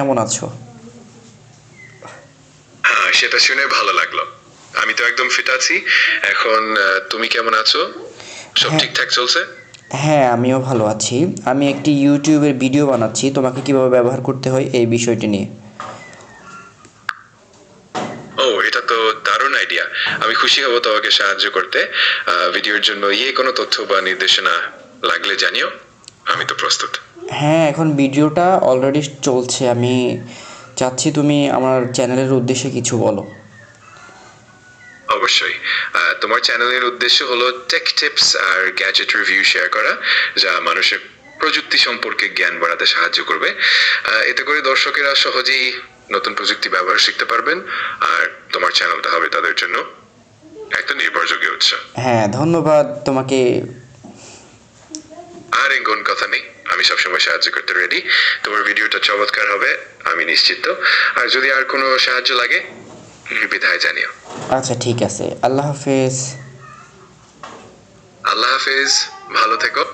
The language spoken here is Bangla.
কেমন আছো? সেটা শুনে ভালো লাগল। আমি তো একদম ফিট আছি। এখন তুমি কেমন আছো? সব হ্যাঁ। ঠিকঠাক চলছে? হ্যাঁ আমিও ভালো আছি। আমি একটি ইউটিউবের ভিডিও বানাচ্ছি। তোমাকে কীভাবে ব্যবহার করতে হয় এই বিষয়টি নিয়ে। ও এটা তো দারুণ আইডিয়া আমি খুশি হব তোমাকে সাহায্য করতে। ভিডিওর জন্য ইয়ে কোনো তথ্য বা নির্দেশনা লাগলে জানিও। আমি তো প্রস্তুত। হ্যাঁ এখন ভিডিওটা অলরেডি চলছে। আমি চাচ্ছি তুমি আমার চ্যানেলের উদ্দেশ্যে কিছু বলো। অবশ্যই। তোমার চ্যানেলের উদ্দেশ্য হলো টেক টিপস আর গ্যাজেট রিভিউ শেয়ার করা যা মানুষের প্রযুক্তি সম্পর্কে জ্ঞান বাড়াতে সাহায্য করবে। এতে করে দর্শকেরা সহজেই নতুন প্রযুক্তি ব্যবহার শিখতে পারবেন আর তোমার চ্যানেলটা হবে তাদের জন্য একটা নির্ভরযোগ্য উৎস। হ্যাঁ ধন্যবাদ তোমাকে আর কোন কথা নেই। আমি সবসময় সাহায্য করতে রেডি তোমার ভিডিওটা চমৎকার হবে আমি নিশ্চিত। আর যদি আর কোনো সাহায্য লাগে বিধায় জানিও। আচ্ছা ঠিক আছে। আল্লাহ হাফেজ। আল্লাহ হাফেজ। ভালো থেকো।